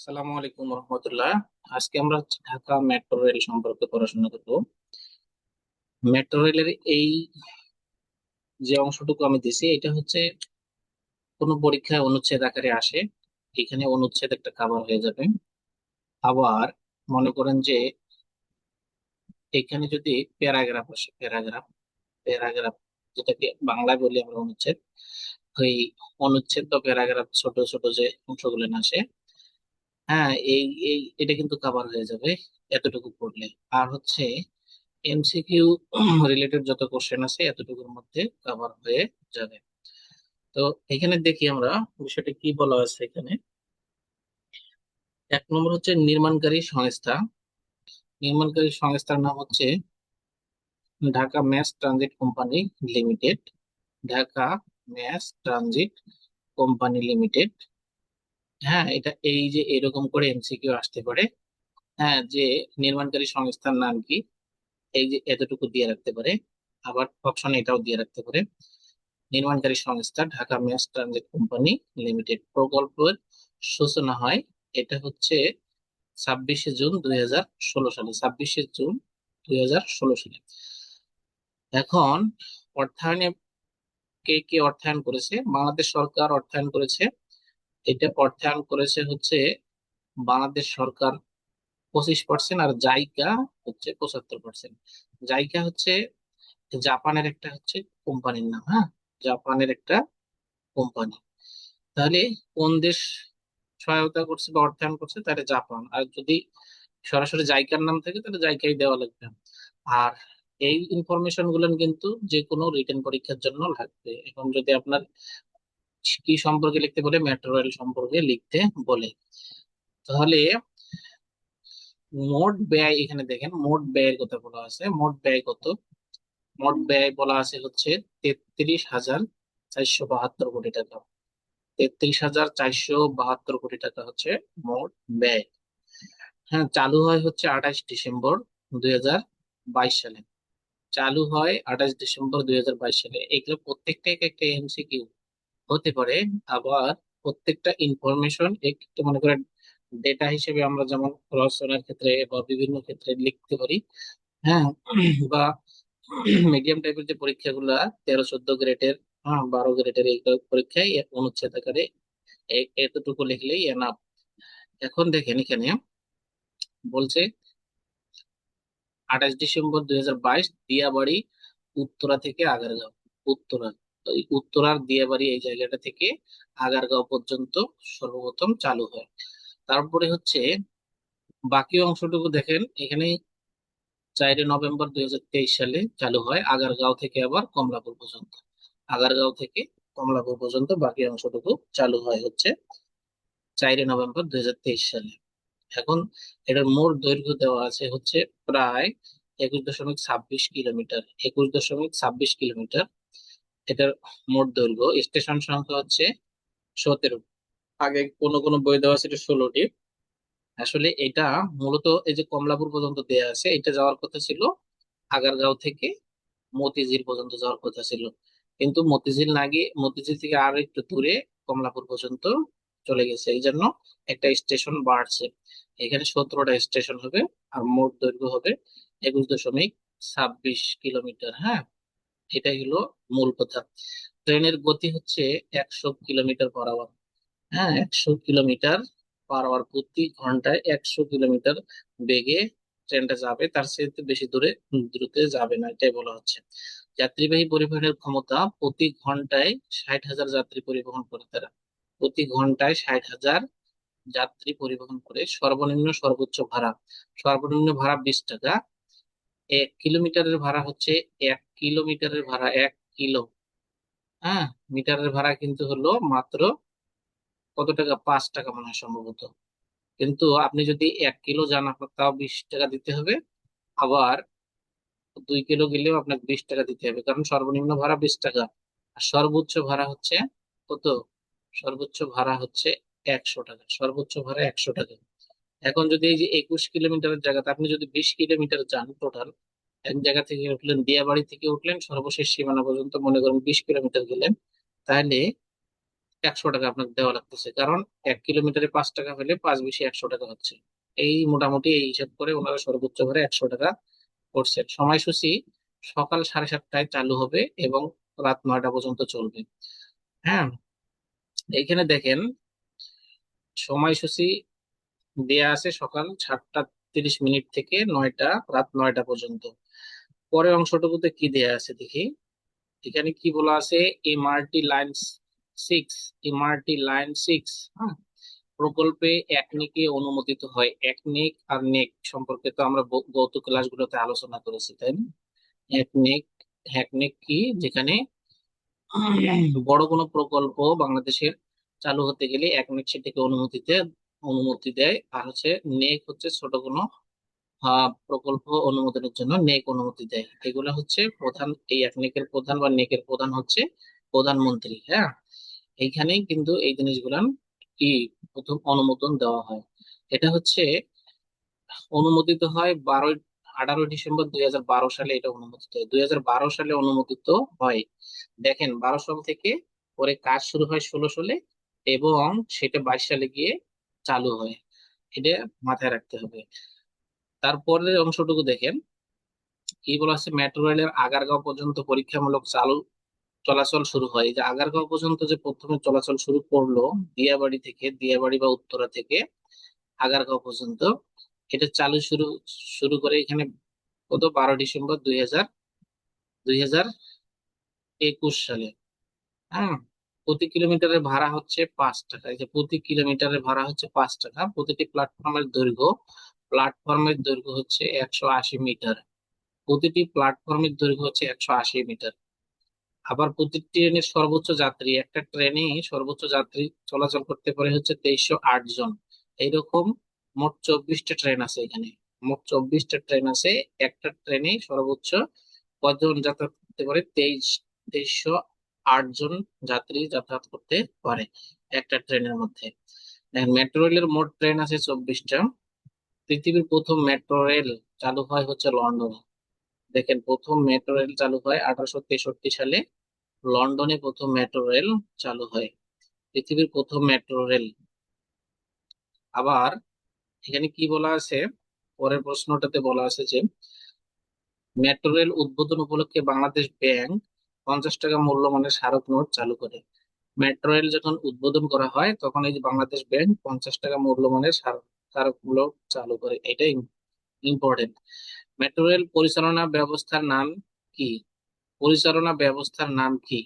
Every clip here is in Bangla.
আসসালামু আলাইকুম রহমতুল্লাহ। আজকে আমরা ঢাকা মেট্রো রেল সম্পর্কে পড়াশোনা করব। মেট্রো রেলের এই যে অংশটুকু আমি দিছি, এটা হচ্ছে কোনো পরীক্ষায় অনুচ্ছেদ আকারে আসে, এখানে অনুচ্ছেদ একটা কাভার হয়ে যাবে। আবার মনে করেন যে এখানে যদি প্যারাগ্রাফ আসে, প্যারাগ্রাফ প্যারাগ্রাফ যেটাকে বাংলায় বলি আমরা অনুচ্ছেদ, ওই অনুচ্ছেদ বা প্যারাগ্রাফ ছোট ছোট যে অংশগুলো আসে হ্যাঁ এই এই, এটা কিন্তু কভার হয়ে যাবে এতটুকু পড়লে। আর হচ্ছে এমসিকিউ রিলেটেড যত কোশ্চেন আছে এতটুকুর মধ্যে কভার হয়ে যাবে। তো এখানে দেখি আমরা বিষয়টা কি বলা আছে এখানে। এক নম্বর হচ্ছে নির্মাণকারী সংস্থা। নির্মাণকারী সংস্থার নাম হচ্ছে Dhaka mass transit company limited. Dhaka mass transit company limited. হ্যাঁ এটা এই যে এরকম করে এমসিকিউ আসতে পারে হ্যাঁ যে নির্মাণকারী সংস্থার নাম কি? এই যে এতটুকু দিয়ে রাখতে পারে, আবার অপশন এটাও দিয়ে রাখতে পারে। নির্মাণকারী সংস্থা, Dhaka mass transit company limited প্রকল্পের সূচনা হয়, এটা হচ্ছে ছাব্বিশে জুন দুই হাজার ষোলো সালে, ছাব্বিশে জুন দুই হাজার ষোলো সালে। এখন অর্থায়নে কে কে অর্থায়ন করেছে? বাংলাদেশ সরকার অর্থায়ন করেছে এটা অর্থায়ন করেছে হচ্ছে বাংলাদেশ সরকার পঁচিশ পার্সেন্ট আর জাইকা হচ্ছে পঁচাত্তর পার্সেন্ট জাইকা হচ্ছে জাপানের একটা হচ্ছে কোম্পানির নাম হ্যাঁ? জাপানের একটা কোম্পানি। তাহলে কোন দেশ সহায়তা করছে বা অর্থায়ন করছে, তাহলে জাপান। আর যদি সরাসরি জাইকার নাম থাকে, তাহলে জাইকাই দেওয়া লাগবে। আর এই ইনফরমেশনগুলো কিন্তু যে কোনো রিটেন পরীক্ষার জন্য লাগবে। এখন যদি আপনার কি সম্পর্কে লিখতে বলে? মেট্রো সম্পর্কে লিখতে বলে। তাহলে মোট ব্যয় এখানে দেখেন, মোট ব্যয়ের কথা বলা আছে। মোট ব্যয় কত? মোট ব্যয় বলা আছে হচ্ছে তেত্রিশ হাজার চারশো বাহাত্তর কোটি টাকা। তেত্রিশ হাজার চারশো বাহাত্তর কোটি টাকা হচ্ছে মোট ব্যয়। হ্যাঁ চালু হয় হচ্ছে আঠাশ ডিসেম্বর দুই হাজার বাইশ সালে। চালু হয় আঠাশ ডিসেম্বর দুই হাজার বাইশ সালে। এগুলো প্রত্যেকটা একটা এমসিকিউ হতে পারে, আবার প্রত্যেকটা ইনফরমেশন একটু মনে করেন ডেটা হিসেবে আমরা যেমন রচনার ক্ষেত্রে বা বিভিন্ন ক্ষেত্রে লিখতে পারি হ্যাঁ বা মিডিয়াম টাইপের যে পরীক্ষাগুলো, তেরো, চোদ্দ গ্রেডের হ্যাঁ বারো গ্রেডের এই পরীক্ষায় অনুচ্ছেদ আকারে এতটুকু লিখলেই এনাফ এখন দেখেন এখানে বলছে, আঠাশ ডিসেম্বর দুই হাজার বাইশ, দিয়াবাড়ি, উত্তরা থেকে আগারগাঁও, উত্তরা। উত্তরার দিয়াবাড়ি এই জায়গাটা থেকে আগারগাঁও পর্যন্ত সর্বপ্রথম চালু হয়। তারপরে হচ্ছে বাকি অংশটুকু দেখেন এখানে চারই নভেম্বর দুই হাজার তেইশ সালে চালু হয় আগারগাঁও থেকে আবার কমলাপুর পর্যন্ত। আগারগাঁও থেকে কমলাপুর পর্যন্ত বাকি অংশটুকু চালু হয় হচ্ছে চারই নভেম্বর দুই হাজার তেইশ সালে। এখন এটার মোট দৈর্ঘ্য দেওয়া আছে হচ্ছে প্রায় একুশ দশমিক ছাব্বিশ কিলোমিটার, একুশ দশমিক ছাব্বিশ কিলোমিটার। এটার মোট দৈর্ঘ্য। স্টেশন সংখ্যা হচ্ছে সতেরো। আগে কোন কোন বই দেওয়া ছিল ষোলোটি। আসলে এটা মূলত এই যে কমলাপুর পর্যন্ত দেয়া আছে, এটা যাওয়ার কথা ছিল। আগারগাঁও থেকে মতিঝিল পর্যন্ত যাওয়ার কথা ছিল। কিন্তু মতিঝিল না গিয়ে, মতিঝিল থেকে আর একটু দূরে কমলাপুর পর্যন্ত চলে গেছে। এই জন্য একটা স্টেশন বাড়ছে। এখানে সতেরোটা স্টেশন হবে আর মোট দৈর্ঘ্য হবে একুশ দশমিক ছাব্বিশ কিলোমিটার হ্যাঁ? এটাই হলো মূল কথা। ট্রেনের গতি হচ্ছে একশো কিলোমিটার পার আওয়ার হ্যাঁ একশো কিলোমিটার পার আওয়ার প্রতি ঘন্টায় একশো কিলোমিটার বেগে ট্রেনটা যাবে। তার চেয়ে বেশি দূরে, দ্রুত যাবে না, এটাই বলা হচ্ছে। যাত্রীবাহী পরিবহনের ক্ষমতা প্রতি ঘন্টায় ষাট হাজার যাত্রী পরিবহন করে তারা। প্রতি ঘন্টায় ষাট হাজার যাত্রী পরিবহন করে সর্বনিম্ন সর্বোচ্চ ভাড়া। সর্বনিম্ন ভাড়া বিশ টাকা। এক কিলোমিটারের ভাড়া হচ্ছে এক কিলোমিটারের ভাড়া এক কিলো। হ্যাঁ মিটারের ভাড়া কিন্তু হলো মাত্র কত টাকা? পাঁচ টাকা মনে হয় সম্ভবত। কিন্তু আপনি যদি এক কিলো যান, আপনার তাও বিশ টাকা দিতে হবে। আবার দুই কিলো গেলেও আপনাকে বিশ টাকা দিতে হবে। কারণ সর্বনিম্ন ভাড়া বিশ টাকা। আর সর্বোচ্চ ভাড়া হচ্ছে কত? সর্বোচ্চ ভাড়া হচ্ছে একশো টাকা। সর্বোচ্চ ভাড়া একশো টাকা। এখন যদি এই যে একুশ কিলোমিটারের জায়গাতে আপনি যদি বিশ কিলোমিটার যান টোটাল এক জায়গা থেকে উঠলেন দিয়াবাড়ি থেকে উঠলেন, সর্বশেষ সীমানা পর্যন্ত মনে করেন বিশ কিলোমিটার গেলেন, তাহলে একশো টাকা আপনাকে দেওয়া লাগতেছে। কারণ এক কিলোমিটারে পাঁচ টাকা হলে পাঁচ বেশি একশো টাকা হচ্ছে। এই মোটামুটি এই হিসাব করে ওনারা সর্বোচ্চ করে একশো টাকা করছেন। সময়সূচি সকাল সাড়ে সাতটায় চালু হবে এবং রাত নয়টা পর্যন্ত চলবে। হ্যাঁ এইখানে দেখেন, সময়সূচি দেয়া আছে সকাল সাতটা তিরিশ মিনিট থেকে নয়টা, রাত নয়টা পর্যন্ত। পরের অংশটুকুতে কি দেয়া আছে দেখি। এখানে কি বলা আছে? MRT line six MRT line six হ্যাঁ? প্রকল্পে একনিকে অনুমোদিত হয়। একনিক আর নেক সম্পর্কে তো আমরা গত ক্লাসগুলোতে আলোচনা করেছি, তাই না? একনেক হ্যাকনেক কি? যেখানে বড় কোনো প্রকল্প বাংলাদেশের চালু হতে গেলে একনেক সেটাকে অনুমতিতে অনুমতি দেয়। আর হচ্ছে নেক হচ্ছে ছোট কোনো প্রকল্প অনুমোদনের জন্য নেক অনুমতি দেয়। এগুলো হচ্ছে প্রধান, এই এক নেকের প্রধান বা নেকের প্রধান হচ্ছে প্রধানমন্ত্রী হ্যাঁ? এইখানেই কিন্তু এই জিনিসগুলান কি প্রথম অনুমোদন দেওয়া হয়? এটা হচ্ছে অনুমোদিত হয় বারোই, আঠারোই ডিসেম্বর দুই হাজার বারো সালে এটা অনুমোদিত হয়। দুই হাজার বারো সালে অনুমোদিত হয়। দেখেন, বারো সাল থেকে পরে কাজ শুরু হয় ষোলো সালে এবং সেটা বাইশ সালে গিয়ে চালু হয়, এটা মাথায় রাখতে হবে। তারপরের অংশটুকু দেখেন। কি বলা হচ্ছে মেট্রো রেলের আগারগাঁও পর্যন্ত পরীক্ষামূলক চালু চলাচল শুরু হয়। যে আগারগাঁও পর্যন্ত যে প্রথমে চলাচল শুরু করল, দিয়াবাড়ি থেকে, দিয়াবাড়ি বা উত্তরা থেকে আগারগাঁও পর্যন্ত, এটা চালু শুরু শুরু করে এখানে কত বারো ডিসেম্বর দুই হাজার দুই হাজার একুশ সালে। হ্যাঁ? প্রতি কিলোমিটারের ভাড়া হচ্ছে পাঁচ টাকা। এই যে প্রতি কিলোমিটারের ভাড়া হচ্ছে পাঁচ টাকা। প্রতিটি প্ল্যাটফর্মের দৈর্ঘ্য প্ল্যাটফর্মের দৈর্ঘ্য হচ্ছে একশো আশি মিটার প্রতিটি প্ল্যাটফর্মের দৈর্ঘ্য হচ্ছে একশো আশি মিটার আবার প্রতি ট্রেনের সর্বোচ্চ যাত্রী, একটা ট্রেনে সর্বোচ্চ যাত্রী চলাচল করতে পারে হচ্ছে তেইশশো আট জন। এইরকম মোট চব্বিশটা ট্রেন আছে এখানে। মোট চব্বিশটা ট্রেন আছে। একটা ট্রেনে সর্বোচ্চ কতজন যাতায়াত করতে পারে? তেইশ, তেইশশো আট জন যাত্রী যাতায়াত করতে পারে একটা ট্রেনের মধ্যে। মেট্রো রেলের মোট ট্রেন আছে চব্বিশটা। পৃথিবীর প্রথম মেট্রো রেল চালু হয় হচ্ছে লন্ডনে। দেখেন, প্রথম মেট্রো রেল চালু হয় আঠারোশো তেষট্টি সালে। লন্ডনে প্রথম মেট্রো রেল চালু হয়। পৃথিবীর প্রথম মেট্রো রেল। আবার এখানে কি বলা আছে? পরের প্রশ্নটাতে বলা আছে যে, মেট্রো রেল উদ্বোধন উপলক্ষে বাংলাদেশ ব্যাংক পঞ্চাশ টাকা মূল্যমানের স্মারক নোট চালু করে। মেট্রো রেল যখন উদ্বোধন করা হয়, তখন এই যে বাংলাদেশ ব্যাংক পঞ্চাশ টাকা মূল্যমানের স্মারক নোট চালু করে। এটাই ইম্পর্টেন্ট মেট্রো রেল পরিচালনা ব্যবস্থার নাম কি? পরিচালনা ব্যবস্থার নাম কি?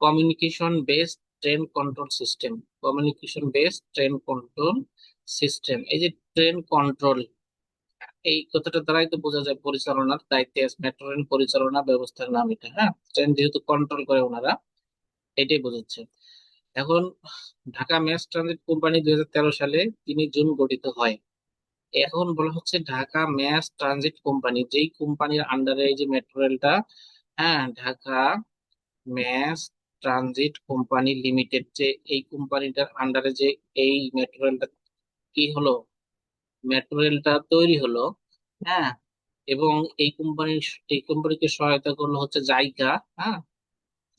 Communication based train control system communication based train control system এই যে ট্রেন কন্ট্রোল এই কথাটা দ্বারাই তো বোঝা যায় পরিচালনার দায়িত্বে মেট্রো রেল পরিচালনা ব্যবস্থার নাম এটা হ্যাঁ? ট্রেন যেহেতু কন্ট্রোল করে ওনারা, এটাই বোঝাচ্ছে। এখন ঢাকা ম্যাস ট্রানজিট কোম্পানি দুই হাজার তেরো সালে তিনি জুন গঠিত হয়। এখন বলা হচ্ছে ঢাকা ম্যাস ট্রানজিট কোম্পানি, যেই কোম্পানির আন্ডারে এই যে মেট্রো রেলটা হ্যাঁ Dhaka mass transit company limited, যে এই কোম্পানিটার আন্ডারে যে এই মেট্রো রেলটা কি হলো? মেট্রো রেলটা তৈরি হলো হ্যাঁ এবং এই কোম্পানি এই কোম্পানিকে সহায়তা করল হচ্ছে জাইকা হ্যাঁ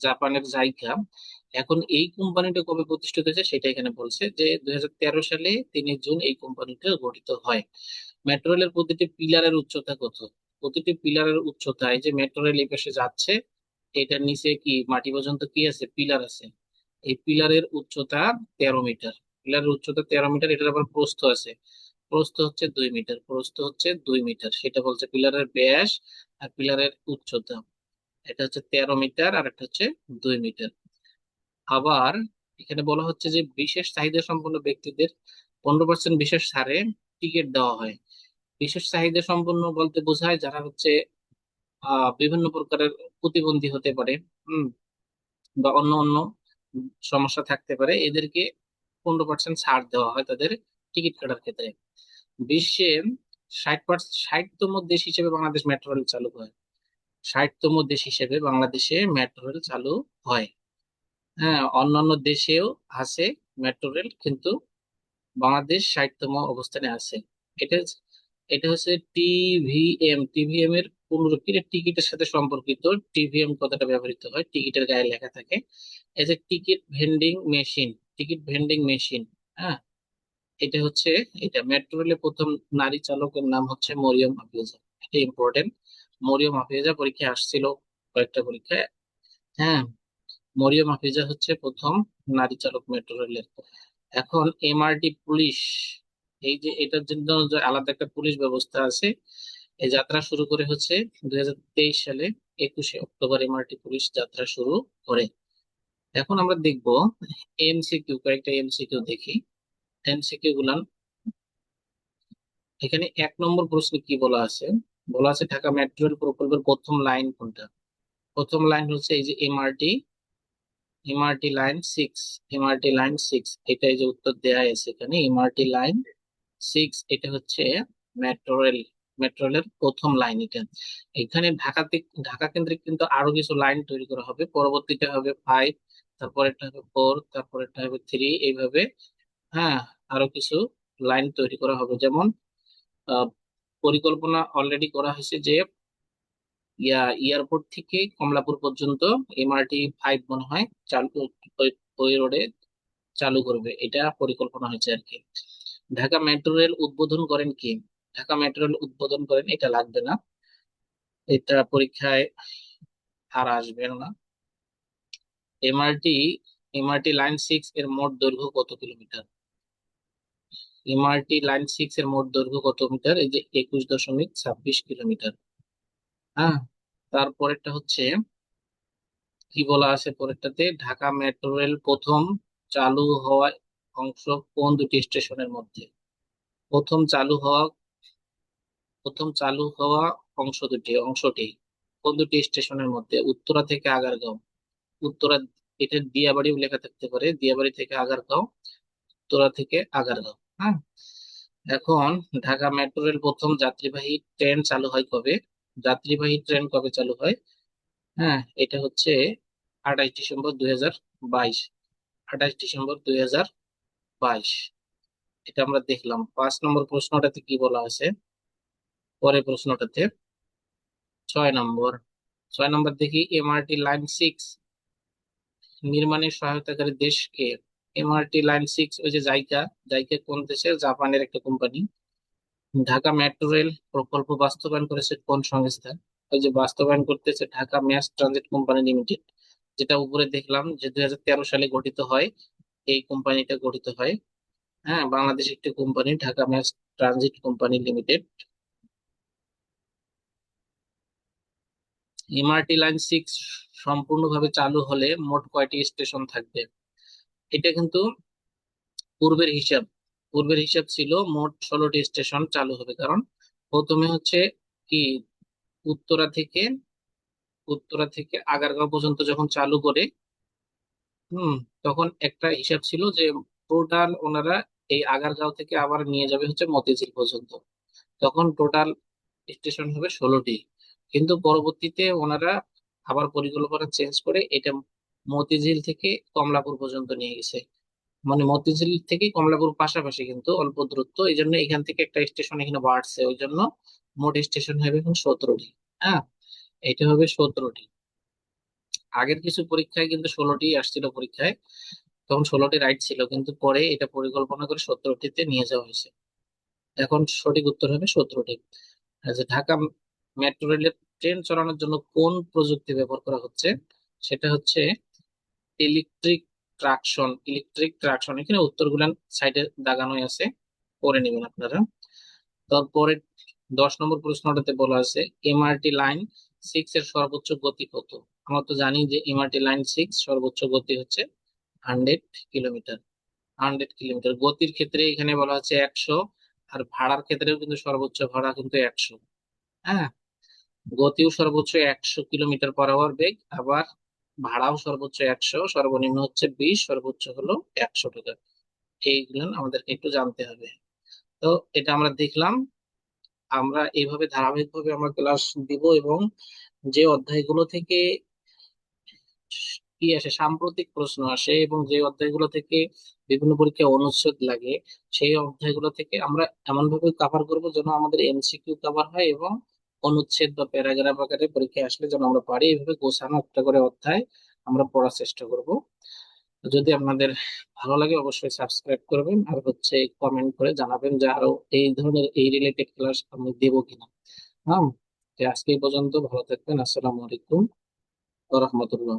জাপানের জাইকা। এখন এই কোম্পানিটা কবে প্রতিষ্ঠিত হয়েছে সেটা এখানে বলছে যে দুই সালে তিন জুন এই কোম্পানিটা গঠিত হয়। মেট্রো রেলের প্রতিটি পিলারের উচ্চতা কত? প্রতিটি পিলারের উচ্চতা এই যে মেট্রো রেল এই যাচ্ছে, এটার নিচে কি মাটি পর্যন্ত কি আছে? পিলার আছে। এই পিলারের উচ্চতা তেরো মিটার। পিলারের উচ্চতা তেরো মিটার, এটার আবার প্রস্থ আছে। প্রস্থ হচ্ছে দুই মিটার, প্রস্থ হচ্ছে দুই মিটার। সেটা বলছে পিলারের ব্যাস আর পিলারের উচ্চতা। এটা হচ্ছে তেরো মিটার আর একটা হচ্ছে দুই মিটার। আবার এখানে বলা হচ্ছে যে বিশেষ চাহিদা সম্পন্ন ব্যক্তিদের পনেরো পার্সেন্ট বিশেষ ছাড়ে টিকিট দেওয়া হয়। বিশেষ চাহিদা সম্পন্ন বলতে বোঝায় যারা হচ্ছে বিভিন্ন প্রকারের প্রতিবন্ধী হতে পারে, হম, বা অন্য অন্য সমস্যা থাকতে পারে, এদেরকে পনেরো পার্সেন্ট ছাড় দেওয়া হয় তাদের টিকিট কাটার ক্ষেত্রে। বিশ্বে ষাট ষাটতম দেশ হিসেবে বাংলাদেশ মেট্রো রেল চালু হয়। ষাটতম দেশ হিসেবে বাংলাদেশে মেট্রো রেল চালু হয়। হ্যাঁ অন্যান্য দেশেও আছে মেট্রো রেল কিন্তু বাংলাদেশ ষাটতম অবস্থানে আছে। এটা এটা হচ্ছে টিভিএম। টিভিএম এর পুনরুক্তি টিকিটের সাথে সম্পর্কিত। টিভিএম কথাটা ব্যবহৃত হয়, টিকিটের গায়ে লেখা থাকে। যে ticket vending machine, ticket vending machine হ্যাঁ এটা হচ্ছে, এটা মেট্রো রেলের প্রথম নারী চালকের নাম হচ্ছে মরিয়ম হাফিজা। এটা ইম্পর্টেন্ট মরিয়ম হাফিজা পরীক্ষায় আসছিল কয়েকটা পরীক্ষায়। হ্যাঁ মরিয়ম হাফিজা হচ্ছে প্রথম নারী চালক মেট্রো রেলের এখন এমআরটি পুলিশ, এই যে এটার জন্য আলাদা একটা পুলিশ ব্যবস্থা আছে এই যাত্রা শুরু করে হচ্ছে দুই হাজার তেইশ সালে একুশে অক্টোবর এমআরটি পুলিশ যাত্রা শুরু করে। এখন আমরা দেখব এমসিকিউ কয়েকটা এমসিকিউ দেখি। এমসিকিউ গুলান। এখানে এক নম্বর প্রশ্নে কি বলা আছে? বলা আছে ঢাকা মেট্রো প্রকল্পের প্রথম লাইন কোনটা? প্রথম লাইন হচ্ছে এই যে MRT MRT line six MRT line six এটা এই যে উত্তর দেয়া আছে এখানে এমআরটি লাইন সিক্স এটা হচ্ছে মেট্রো রেল, মেট্রো রেলের প্রথম লাইন এটা। এখানে ঢাকাতে, ঢাকা কেন্দ্রিক কিন্তু আরও কিছু লাইন তৈরি করা হবে। পরবর্তীটা হবে ফাইভ তারপরেরটা হবে ফোর তারপরেরটা হবে থ্রি এইভাবে হ্যাঁ আরও কিছু লাইন তৈরি করা হবে। যেমন পরিকল্পনা অলরেডি করা হয়েছে যে, ইয়া, এয়ারপোর্ট থেকে কমলাপুর পর্যন্ত এমআরটি ফাইভ মনে হয় চালু, ওই রোডে চালু করবে। এটা পরিকল্পনা হয়েছে আর কি। ঢাকা মেট্রো রেল উদ্বোধন করেন কি? ঢাকা মেট্রো রেল উদ্বোধন করেন, এটা লাগবে না। এটা পরীক্ষায় আর আসবে না। এমআরটি এমআরটি লাইন সিক্স এর মোট দৈর্ঘ্য কত কিলোমিটার? এমআরটি লাইন সিক্স এর মোট দৈর্ঘ্য কত মিটার? এই যে একুশ দশমিক ছাব্বিশ কিলোমিটার। হ্যাঁ তারপরেরটা হচ্ছে, কি বলা আছে পরেরটাতে? ঢাকা মেট্রো রেল প্রথম চালু হওয়া অংশ কোন দুটি স্টেশনের মধ্যে? প্রথম চালু হওয়া, প্রথম চালু হওয়া অংশ দুটি, অংশটি কোন দুটি স্টেশনের মধ্যে? উত্তরা থেকে আগারগাঁও। উত্তরা, এটা দিয়াবাড়ি লেখা থাকতে পারে, দিয়াবাড়ি থেকে আগারগাঁও, উত্তরা থেকে আগারগাঁও। হ্যাঁ এখন ঢাকা মেট্রো রেল প্রথম যাত্রীবাহী ট্রেন চালু হয় কবে? যাত্রীবাহী ট্রেন কবে চালু হয়? হ্যাঁ এটা হচ্ছে আঠাশ ডিসেম্বর দুই হাজার বাইশ। আঠাশ ডিসেম্বর দুই হাজার বাইশ। এটা আমরা দেখলাম। পাঁচ নম্বর প্রশ্নটাতে কি বলা আছে? পরের প্রশ্নটাতে ছয় নম্বর। ছয় নম্বর দেখি এমআরটি লাইন সিক্স নির্মাণে সহায়তাকারী দেশ কে? এমআরটি লাইন সিক্স ওই যে জাইকা জাইকা কোন দেশের? জাপানের একটা কোম্পানি ঢাকা মেট্রো রেল প্রকল্প বাস্তবায়ন করেছে কোন সংস্থা? ওই যে বাস্তবায়ন করতেছে Dhaka mass transit company limited যেটা উপরে দেখলাম যে দুই হাজার তেরো সালে গঠিত হয়। এই কোম্পানিটা গঠিত হয়। হ্যাঁ বাংলাদেশ একটি company Dhaka mass transit company limited MRT line six সম্পূর্ণভাবে চালু হলে মোট কয়টি স্টেশন থাকবে? এটা কিন্তু পূর্বের হিসাব। পূর্বের হিসাব ছিল মোট ষোলোটি স্টেশন চালু হবে। কারণ প্রথমে হচ্ছে কি, উত্তরা থেকে উত্তরা থেকে আগারগাঁও পর্যন্ত যখন চালু করে, হুম, তখন একটা হিসাব ছিল যে টোটাল ওনারা এই আগারগাঁও থেকে আবার নিয়ে যাবে হচ্ছে মতিঝিল পর্যন্ত। তখন টোটাল স্টেশন হবে ষোলোটি। কিন্তু পরবর্তীতে ওনারা আবার পরিকল্পনা চেঞ্জ করে এটা মতিঝিল থেকে কমলাপুর পর্যন্ত নিয়ে গেছে। মানে মতিঝিল থেকে কমলাপুর পাশাপাশি কিন্তু অল্প দূরত্ব। এই জন্য এখান থেকে একটা স্টেশন এখানে বাড়ছে। ওই জন্য মোট স্টেশন হবে এখন সতেরোটি। হ্যাঁ? এটা হবে সতেরোটি। আগের কিছু পরীক্ষায় কিন্তু ষোলোটি আসছিল পরীক্ষায়। তখন ষোলোটি রাইট ছিল। কিন্তু পরে এটা পরিকল্পনা করে সতেরোটিতে নিয়ে যাওয়া হয়েছে। এখন সঠিক উত্তর হবে সতেরোটি। আচ্ছা ঢাকা মেট্রো রেলের ট্রেন চালানোর জন্য কোন প্রযুক্তি ব্যবহার করা হচ্ছে, সেটা হচ্ছে ইলেকট্রিক ট্রাকশন ইলেকট্রিক ট্রাকশন এখানে উত্তরগুলো সাইডে দাগানোই আছে, পড়ে নেবেন আপনারা। তারপরে দশ নম্বর প্রশ্নটাতে বলা আছে এমআরটি লাইন সিক্স এর সর্বোচ্চ গতি কত? আমরা তো জানি যে এমআরটি লাইন সিক্স সর্বোচ্চ গতি হচ্ছে হান্ড্রেড কিলোমিটার হান্ড্রেড কিলোমিটার গতির ক্ষেত্রে এখানে বলা হচ্ছে একশো, আর ভাড়ার ক্ষেত্রেও কিন্তু সর্বোচ্চ ভাড়া কিন্তু একশো। হ্যাঁ? গতিও সর্বোচ্চ একশো কিলোমিটার পার আওয়ার বেগ, আবার ভাড়াও সর্বোচ্চ একশো, সর্বনিম্ন হচ্ছে বিশ, সর্বোচ্চ হলো একশো টাকা। এইগুলো আমাদেরকে একটু জানতে হবে। তো এটা আমরা দেখলাম, আমরা এইভাবে ধারাবাহিকভাবে আমরা ক্লাস দিব এবং যে অধ্যায়গুলো থেকে কি আসে, সাম্প্রতিক প্রশ্ন আসে এবং যে অধ্যায়গুলো থেকে বিভিন্ন পরীক্ষায় অনুচ্ছেদ লাগে, সেই অধ্যায়গুলো থেকে আমরা এমন ভাবে কভার করব যেন আমাদের এমসিকিউ কভার হয় এবং অনুচ্ছেদ বা প্যারাগ্রাফ আকারে পরীক্ষায় আসলে যেন আমরা পারি এইভাবে গোছানো একটা করে অধ্যায় আমরা পড়ার চেষ্টা করব। যদি আপনাদের ভালো লাগে অবশ্যই সাবস্ক্রাইব করবেন আর হচ্ছে কমেন্ট করে জানাবেন যে আরও এই ধরনের, এই রিলেটেড ক্লাস আমি দেব কিনা। হ্যাঁ আজকে পর্যন্ত, ভালো থাকবেন, আসসালামু আলাইকুম রাহমাতুল্লাহ।